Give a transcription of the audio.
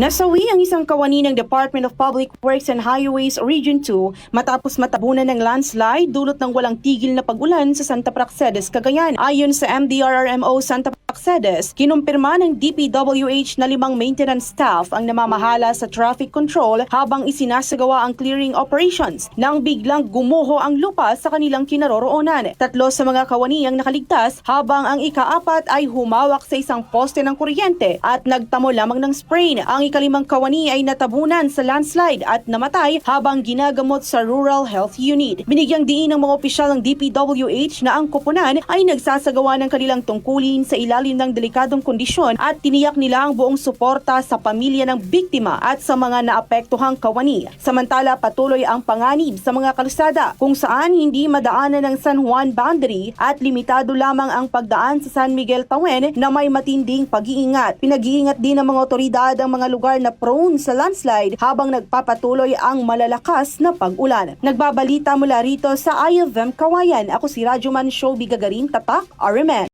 Nasawi ang isang kawani ng Department of Public Works and Highways Region 2 matapos matabunan ng landslide dulot ng walang tigil na pag-ulan sa Santa Praxedes, Cagayan. Ayon sa MDRRMO Santa Praxedes, kinumpirma ng DPWH na limang maintenance staff ang namamahala sa traffic control habang isinasagawa ang clearing operations nang biglang gumuho ang lupa sa kanilang kinaroroonan. Tatlo sa mga kawani ang nakaligtas habang ang ikaapat ay humawak sa isang poste ng kuryente at nagtamo lamang ng sprain. Ang ikalimang kawani ay natabunan sa landslide at namatay habang ginagamot sa Rural Health Unit. Binigyang diin ng mga opisyal ng DPWH na ang koponan ay nagsasagawa ng kanilang tungkulin sa ilalim ng delikadong kondisyon at tiniyak nila ang buong suporta sa pamilya ng biktima at sa mga naapektuhang kawani. Samantala patuloy ang panganib sa mga kalsada kung saan hindi madaanan ng San Juan boundary at limitado lamang ang pagdaan sa San Miguel Tawen na may matinding pag-iingat. Pinag-iingat din ng mga otoridad ang mga lugar na prone sa landslide habang nagpapatuloy ang malalakas na pag-ulan. Nagbabalita mula rito sa IFM Kawayan. Ako si Radyoman Show Bigagarin Tatak, RMN.